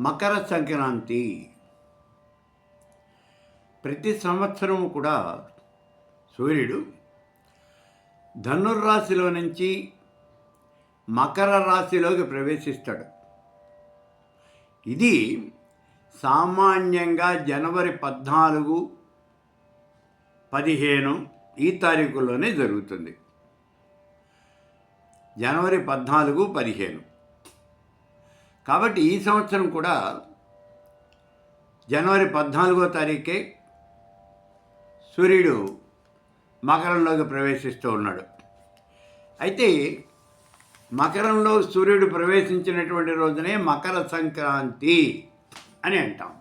మకర సంక్రాంతి. ప్రతి సంవత్సరం కూడా సూర్యుడు ధనుర్రాశిలో నుంచి మకర రాశిలోకి ప్రవేశిస్తాడు. ఇది సామాన్యంగా జనవరి పద్నాలుగు పదిహేను ఈ తారీఖుల్లోనే జరుగుతుంది. జనవరి పద్నాలుగు పదిహేను. కాబట్టి ఈ సంవత్సరం కూడా జనవరి పద్నాలుగో తారీఖే సూర్యుడు మకరంలోకి ప్రవేశిస్తూ ఉన్నాడు. అయితే మకరంలో సూర్యుడు ప్రవేశించినటువంటి రోజునే మకర సంక్రాంతి అని అంటాం.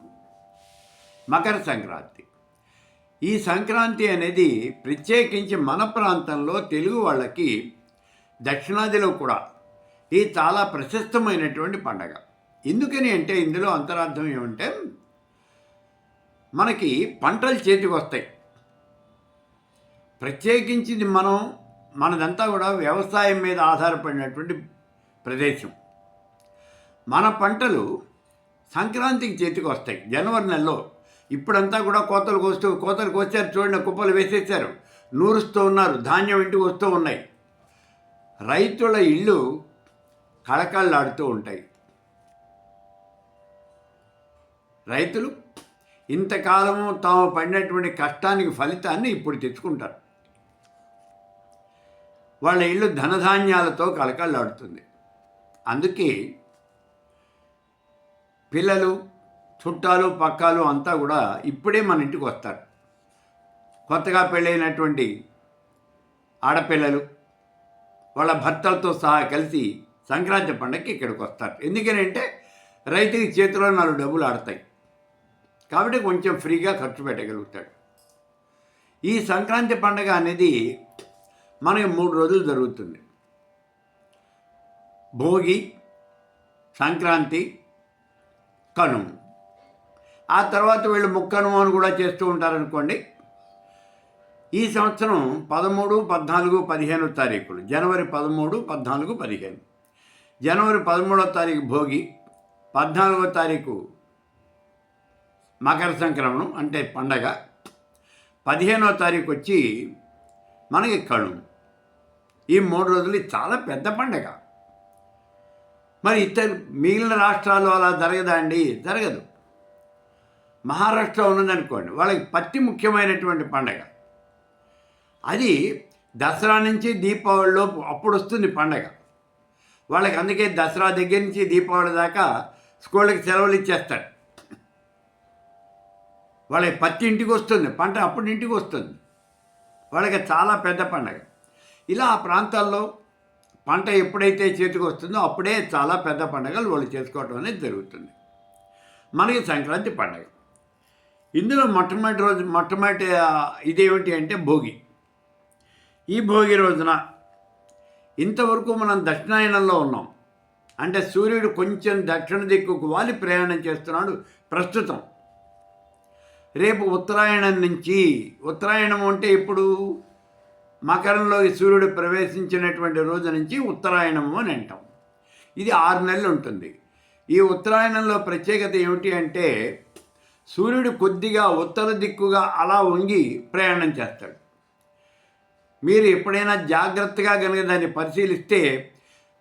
మకర సంక్రాంతి. ఈ సంక్రాంతి అనేది ప్రత్యేకించి మన ప్రాంతంలో తెలుగు వాళ్ళకి దక్షిణాదిలో కూడా ఇది చాలా ప్రశస్తమైనటువంటి పండగ. ఎందుకని అంటే ఇందులో అంతరార్థం ఏమంటే మనకి పంటలు చేతికి వస్తాయి ప్రత్యేకించి మనం మనదంతా కూడా వ్యవసాయం మీద ఆధారపడినటువంటి ప్రదేశం. మన పంటలు సంక్రాంతికి చేతికి వస్తాయి జనవరి నెలలో. ఇప్పుడంతా కూడా కోతలు కోస్తూ కోతలు కోసారు చూడండి కుప్పలు వేసేసారు. నూరుస్తూ ఉన్నారు ధాన్యం ఇంటికి వస్తూ ఉన్నాయి. రైతుల ఇళ్ళు కళకళలాడుతూ ఉంటాయి. రైతులు ఇంతకాలము తాము పడినటువంటి కష్టానికి ఫలితాన్ని ఇప్పుడు తెచ్చుకుంటారు. వాళ్ళ ఇల్లు ధనధాన్యాలతో కళకళలాడుతుంది. అందుకే పిల్లలు చుట్టాలు పక్కాలు అంతా కూడా ఇప్పుడే మన ఇంటికి వస్తారు. కొత్తగా పెళ్ళైనటువంటి ఆడపిల్లలు వాళ్ళ భర్తలతో సహా కలిసి సంక్రాంతి పండగకి ఇక్కడికి వస్తారు. ఎందుకనంటే రైతుకి చేతిలో నాలుగు డబ్బులు ఆడతాయి. కాబట్టి కొంచెం ఫ్రీగా ఖర్చు పెట్టగలుగుతాడు. ఈ సంక్రాంతి పండగ అనేది మనకి మూడు రోజులు జరుగుతుంది. భోగి సంక్రాంతి కనుము. ఆ తర్వాత వీళ్ళు ముక్కనుము అని కూడా చేస్తూ ఉంటారనుకోండి. ఈ సంవత్సరం పదమూడు పద్నాలుగు పదిహేను తారీఖులు. జనవరి పదమూడు పద్నాలుగు పదిహేను. జనవరి పదమూడవ తారీఖు భోగి పద్నాలుగో తారీఖు మకర సంక్రమణం అంటే పండగ. పదిహేనవ తారీఖు వచ్చి మనకి కళు ఈ మూడు రోజులు చాలా పెద్ద పండగ. మరి ఇతర మిగిలిన రాష్ట్రాలు అలా జరగదా అండి? జరగదు. మహారాష్ట్ర ఉన్నదనుకోండి వాళ్ళకి పత్తి ముఖ్యమైనటువంటి పండగ. అది దసరా నుంచి దీపావళిలో అప్పుడు వస్తుంది పండగ. వాళ్ళకి అందుకే దసరా దగ్గర నుంచి దీపావళి దాకా స్కూళ్ళకి సెలవులు ఇచ్చేస్తాడు. వాళ్ళకి పత్తి ఇంటికి వస్తుంది పంట అప్పుడు ఇంటికి వస్తుంది. వాళ్ళకి చాలా పెద్ద పండగ. ఇలా ఆ ప్రాంతాల్లో పంట ఎప్పుడైతే చేతికి వస్తుందో అప్పుడే చాలా పెద్ద పండగలు వాళ్ళు చేసుకోవటం అనేది జరుగుతుంది. మనకి సంక్రాంతి పండగ. ఇందులో మొట్టమొదటి రోజు మొట్టమొదటి ఇదేమిటి అంటే భోగి. ఈ భోగి రోజున ఇంతవరకు మనం దక్షిణాయనంలో ఉన్నాం. అంటే సూర్యుడు కొంచెం దక్షిణ దిక్కుకు వాలి ప్రయాణం చేస్తున్నాడు ప్రస్తుతం. రేపు ఉత్తరాయణం నుంచి ఉత్తరాయణం అంటే ఇప్పుడు మకరంలోకి సూర్యుడు ప్రవేశించినటువంటి రోజు నుంచి ఉత్తరాయణము అని అంటాం. ఇది ఆరు నెలలు ఉంటుంది. ఈ ఉత్తరాయణంలో ప్రత్యేకత ఏమిటి అంటే సూర్యుడు కొద్దిగా ఉత్తర దిక్కుగా అలా వంగి ప్రయాణం చేస్తాడు. మీరు ఎప్పుడైనా జాగ్రత్తగా కనుక దాన్ని పరిశీలిస్తే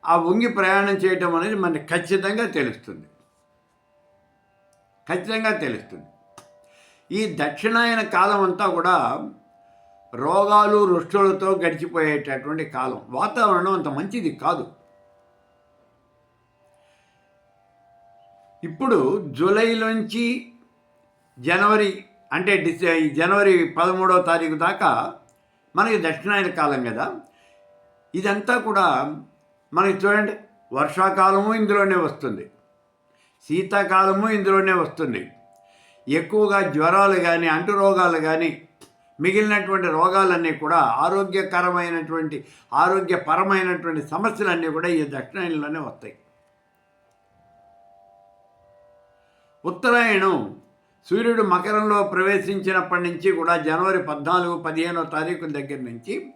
ఆ వంగి ప్రయాణం చేయటం అనేది మనకి ఖచ్చితంగా తెలుస్తుంది. ఖచ్చితంగా తెలుస్తుంది. ఈ దక్షిణాయన కాలం అంతా కూడా రోగాలు రుష్టులతో గడిచిపోయేటటువంటి కాలం. వాతావరణం అంత మంచిది కాదు. ఇప్పుడు జూలైలోంచి జనవరి అంటే డిసె జనవరి పదమూడవ తారీఖు దాకా మనకి దక్షిణాయన కాలం కదా. ఇదంతా కూడా మనకి చూడండి వర్షాకాలము ఇందులోనే వస్తుంది. శీతాకాలము ఇందులోనే వస్తుంది. ఎక్కువగా జ్వరాలు కానీ అంటు రోగాలు కానీ మిగిలినటువంటి రోగాలన్నీ కూడా ఆరోగ్యకరమైనటువంటి ఆరోగ్యపరమైనటువంటి సమస్యలన్నీ కూడా ఈ దక్షిణాయనలోనే వస్తాయి. ఉత్తరాయణం సూర్యుడు మకరంలో ప్రవేశించినప్పటి నుంచి కూడా జనవరి పద్నాలుగు పదిహేనో తారీఖు దగ్గర నుంచి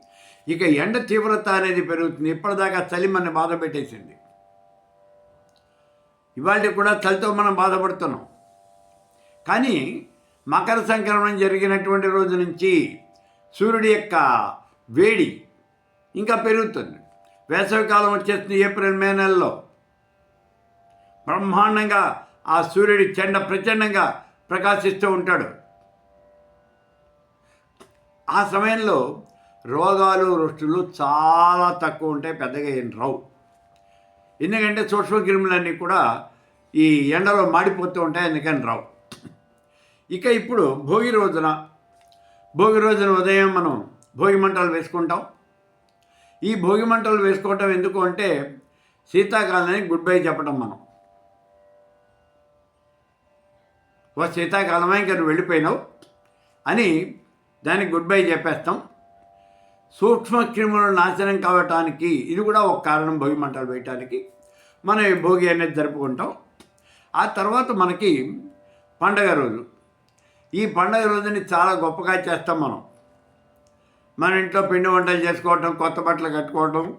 ఇక ఎండ తీవ్రత అనేది పెరుగుతుంది. ఇప్పటిదాకా చలి మన బాధ పెట్టేసింది. ఇవాళ కూడా చలితో మనం బాధపడుతున్నాం. కానీ మకర సంక్రమణం జరిగినటువంటి రోజు నుంచి సూర్యుడి యొక్క వేడి ఇంకా పెరుగుతుంది. వేసవికాలం వచ్చేస్తుంది ఏప్రిల్ మే నెలలో. బ్రహ్మాండంగా ఆ సూర్యుడి చెండ ప్రచండంగా ప్రకాశిస్తూ ఉంటాడు. ఆ సమయంలో రోగాలు రుష్టులు చాలా తక్కువ ఉంటాయి పెద్దగా ఏం రావు. ఎందుకంటే సూక్ష్మక్రిములన్నీ కూడా ఈ ఎండలో మాడిపోతూ ఉంటాయి అందుకని రావు. ఇక ఇప్పుడు భోగి రోజున భోగి రోజున ఉదయం మనం భోగి మంటలు వేసుకుంటాం. ఈ భోగి మంటలు వేసుకోవటం ఎందుకు అంటే శీతాకాలానికి గుడ్ బై చెప్పడం మనం. ఓ శీతాకాలమే ఇంకా నువ్వు వెళ్ళిపోయినావు అని దానికి గుడ్ బై చెప్పేస్తాం. సూక్ష్మక్రిములు నాశనం కావటానికి ఇది కూడా ఒక కారణం భోగి మంటలు వేయటానికి. మనం ఈ భోగి అనేది జరుపుకుంటాం. ఆ తర్వాత మనకి పండగ రోజు. ఈ పండగ రోజుని చాలా గొప్పగా చేస్తాం మనం. మన ఇంట్లో పిండి వంటలు చేసుకోవటం కొత్త బట్టలు కట్టుకోవటం.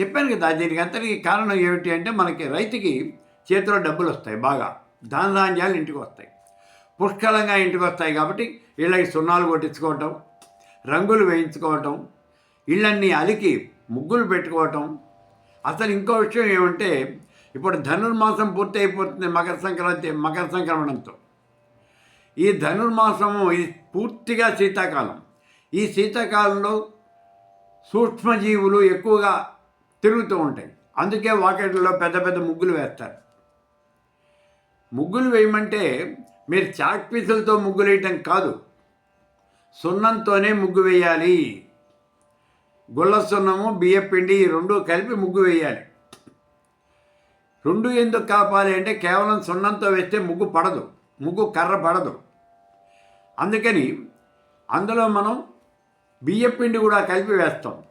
చెప్పాను కదా దీనికి అంతటికి కారణం ఏమిటి అంటే మనకి రైతుకి చేతిలో డబ్బులు వస్తాయి బాగా. ధాన్యాలు ఇంటికి వస్తాయి. పుష్కలంగా ఇంటికి వస్తాయి కాబట్టి వీళ్ళకి సున్నాలు కొట్టించుకోవటం రంగులు వేయించుకోవటం ఇళ్ళన్నీ అలికి ముగ్గులు పెట్టుకోవటం. అసలు ఇంకో విషయం ఏమంటే ఇప్పుడు ధనుర్మాసం పూర్తి అయిపోతుంది మకర సంక్రాంతి మకర సంక్రమణంతో. ఈ ధనుర్మాసము ఇది పూర్తిగా శీతాకాలం. ఈ శీతాకాలంలో సూక్ష్మజీవులు ఎక్కువగా తిరుగుతూ ఉంటాయి. అందుకే వాకెట్లలో పెద్ద పెద్ద ముగ్గులు వేస్తారు. ముగ్గులు వేయమంటే మీరు చాక్ పీసులతో ముగ్గులు వేయటం కాదు. సున్నంతోనే ముగ్గు వేయాలి. గుల్ల సున్నము బియ్య పిండి ఈ రెండు కలిపి ముగ్గు వేయాలి. రెండు ఎందుకు కాపాలి అంటే కేవలం సున్నంతో వేస్తే ముగ్గు పడదు. ముగ్గు కర్ర పడదు. అందుకని అందులో మనం బియ్య పిండి కూడా కలిపి వేస్తాం.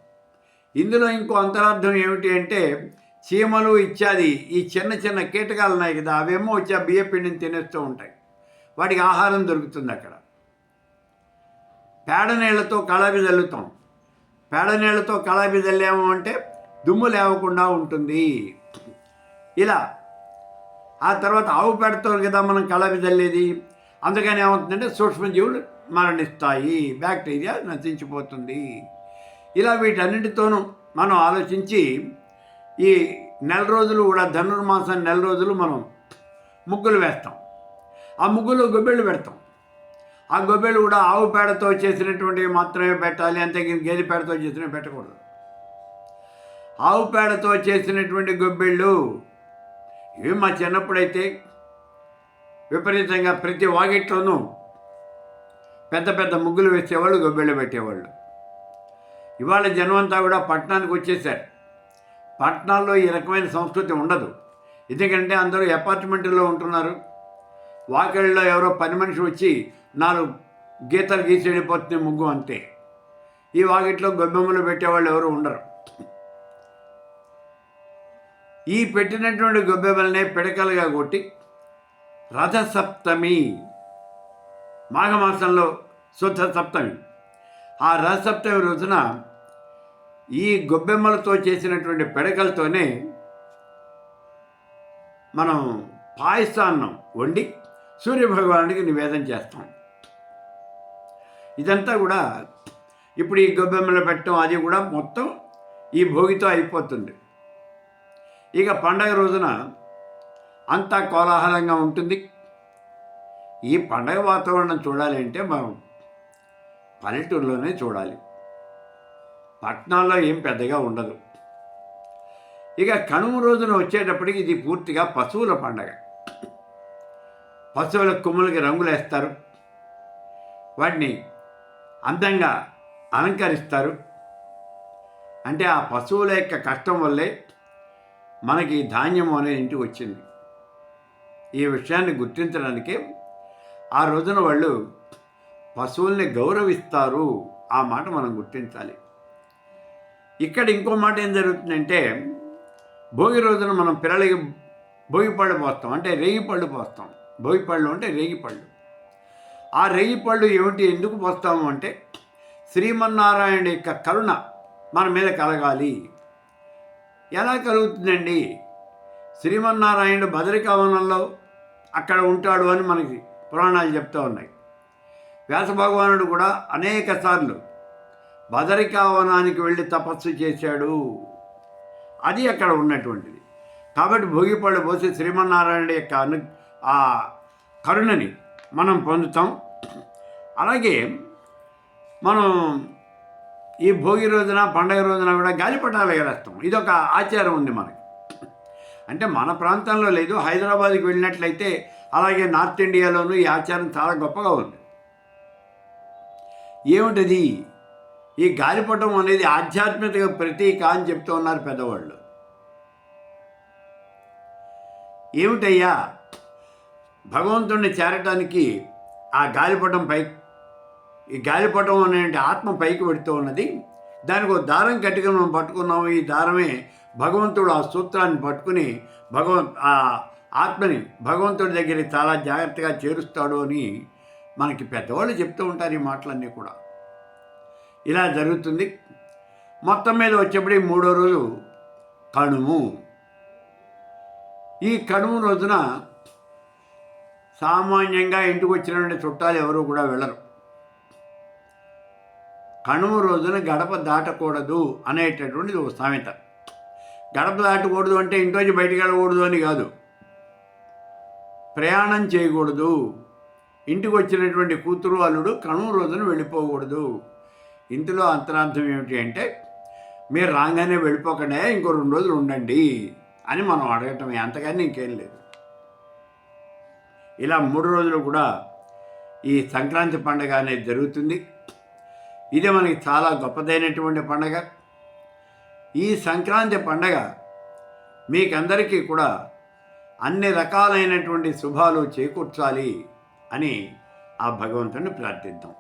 ఇందులో ఇంకో అంతరార్థం ఏమిటి అంటే చీమలు ఇత్యాది ఈ చిన్న చిన్న కీటకాలు ఉన్నాయి కదా అవేమో వచ్చి ఆ బియ్య పిండిని తినేస్తూ ఉంటాయి. వాటికి ఆహారం దొరుకుతుంది అక్కడ. పేడ నీళ్ళతో కళాబి చల్లుతాం పేడ నీళ్ళతో కళాబి చల్లాము అంటే దుమ్ము లేవకుండా ఉంటుంది. ఇలా. ఆ తర్వాత ఆవు పేడతో కదా మనం కళాబి చల్లేది అందుకని ఏమవుతుందంటే సూక్ష్మజీవులు మరణిస్తాయి. బ్యాక్టీరియా నశించిపోతుంది. ఇలా వీటన్నిటితోనూ మనం ఆలోచించి ఈ నెల రోజులు కూడా ధనుర్మాసం నెల రోజులు మనం ముగ్గులు వేస్తాం. ఆ ముగ్గులు గొబ్బెళ్ళు పెడతాం. ఆ గొబ్బెళ్ళు కూడా ఆవు పేడతో చేసినటువంటివి మాత్రమే పెట్టాలి అంతేగాని గేదె పేడతో చేసినవి పెట్టకూడదు. ఆవు పేడతో చేసినటువంటి గొబ్బెళ్ళు ఇవి మా చిన్నప్పుడైతే విపరీతంగా ప్రతి వాకిట్లోనూ పెద్ద పెద్ద ముగ్గులు వేసేవాళ్ళు గొబ్బెళ్ళు పెట్టేవాళ్ళు. ఇవాళ జనమంతా కూడా పట్టణానికి వచ్చేసారు. పట్టణాల్లో ఈ రకమైన సంస్కృతి ఉండదు. ఎందుకంటే అందరూ అపార్ట్మెంట్లో ఉంటున్నారు. వాకిళ్ళలో ఎవరో పని మనిషి వచ్చి నాలుగు గీతలు గీసి వెళ్ళిపోతున్నాయి ముగ్గు అంతే. ఈ వాకిట్లో గొబ్బెమ్మలు పెట్టేవాళ్ళు ఎవరు ఉండరు. ఈ పెట్టినటువంటి గొబ్బెమ్మలనే పిడకలుగా కొట్టి రథసప్తమి మాఘమాసంలో శుద్ధ సప్తమి. ఆ రథసప్తమి రోజున ఈ గొబ్బెమ్మలతో చేసినటువంటి పిడకలతోనే మనం పాయసాన్నం వండి సూర్యభగవానుడికి నివేదన చేస్తాం. ఇదంతా కూడా ఇప్పుడు ఈ గొబ్బెమ్మలు పెట్టడం అది కూడా మొత్తం ఈ భోగితో అయిపోతుంది. ఇక పండగ రోజున అంతా కోలాహలంగా ఉంటుంది. ఈ పండగ వాతావరణం చూడాలి అంటే మనం పల్లెటూరులోనే చూడాలి. పట్నాల్లో ఏం పెద్దగా ఉండదు. ఇక కనుమ రోజున వచ్చేటప్పటికి ఇది పూర్తిగా పశువుల పండగ. పశువుల కొమ్ములకి రంగులు వేస్తారు. వాటిని అందంగా అలంకరిస్తారు. అంటే ఆ పశువుల యొక్క కష్టం వల్లే మనకి ధాన్యం అనే ఇంటికి వచ్చింది. ఈ విషయాన్ని గుర్తించడానికే ఆ రోజున వాళ్ళు పశువుల్ని గౌరవిస్తారు. ఆ మాట మనం గుర్తించాలి. ఇక్కడ ఇంకో మాట ఏం జరుగుతుందంటే భోగి రోజున మనం పిల్లలకి భోగి పళ్ళు పోస్తాం. అంటే రేగి పళ్ళు పోస్తాం. భోగి పళ్ళు అంటే రేగి పళ్ళు. ఆ రేగి పళ్ళు ఏమిటి ఎందుకు పోస్తాము అంటే శ్రీమన్నారాయణ యొక్క కరుణ మన మీద కలగాలి. ఎలా కలుగుతుందండి? శ్రీమన్నారాయణుడు బదరికావనంలో అక్కడ ఉంటాడు అని మనకి పురాణాలు చెప్తూ ఉన్నాయి. వ్యాస భగవానుడు కూడా అనేక సార్లు బదరికావనానికి వెళ్ళి తపస్సు చేశాడు. అది అక్కడ ఉన్నటువంటిది. కాబట్టి భోగిపళ్ళు పోసి శ్రీమన్నారాయణ యొక్క అను ఆ కరుణని మనం పొందుతాం. అలాగే మనం ఈ భోగి రోజున పండగ రోజున కూడా గాలిపటాలు ఎగరేస్తాం ఇదొక ఆచారం ఉంది మనకి. అంటే మన ప్రాంతంలో లేదు. హైదరాబాద్కి వెళ్ళినట్లయితే అలాగే నార్త్ ఇండియాలోనూ ఈ ఆచారం చాలా గొప్పగా ఉంది. ఏమిటది? ఈ గాలిపటం అనేది ఆధ్యాత్మిక ప్రతీక అని చెప్తూ ఉన్నారు పెద్దవాళ్ళు. ఏమిటయ్యా? భగవంతుణ్ణి చేరటానికి ఆ గాలిపటం పై ఈ గాలిపటం అనే ఆత్మ పైకి పెడుతూ ఉన్నది. దానికి ఒక దారం కట్టుకుని మనం పట్టుకున్నాము. ఈ దారమే భగవంతుడు ఆ సూత్రాన్ని పట్టుకుని భగవంత్ ఆ ఆత్మని భగవంతుడి దగ్గరికి చాలా జాగ్రత్తగా చేరుస్తాడు అని మనకి పెద్దవాళ్ళు చెప్తూ ఉంటారు ఈ మాటలన్నీ కూడా. ఇలా జరుగుతుంది. మొత్తం మీద వచ్చేప్పుడు మూడో రోజు కనుము. ఈ కనుము రోజున సామాన్యంగా ఇంటికి వచ్చినటువంటి చుట్టాలు ఎవరు కూడా వెళ్ళరు. కనుము రోజున గడప దాటకూడదు అనేటటువంటిది ఒక సామెత. గడప దాటకూడదు అంటే ఇంట్లోంచి బయటికి వెళ్ళకూడదు అని కాదు. ప్రయాణం చేయకూడదు. ఇంటికి వచ్చినటువంటి కూతురు అల్లుడు కనుమ రోజున వెళ్ళిపోకూడదు. ఇందులో అంతరార్థం ఏమిటి అంటే మీరు రాగానే వెళ్ళిపోకుండా ఇంకో రెండు రోజులు ఉండండి అని మనం అడగటమే అంతకని ఇంకేం లేదు. ఇలా మూడు రోజులు కూడా ఈ సంక్రాంతి పండుగ అనేది జరుగుతుంది. ఇది మనకి చాలా గొప్పదైనటువంటి పండగ. ఈ సంక్రాంతి పండగ మీకందరికీ కూడా అన్ని రకాలైనటువంటి శుభాలు చేకూర్చాలి అని ఆ భగవంతుని ప్రార్థిద్దాం.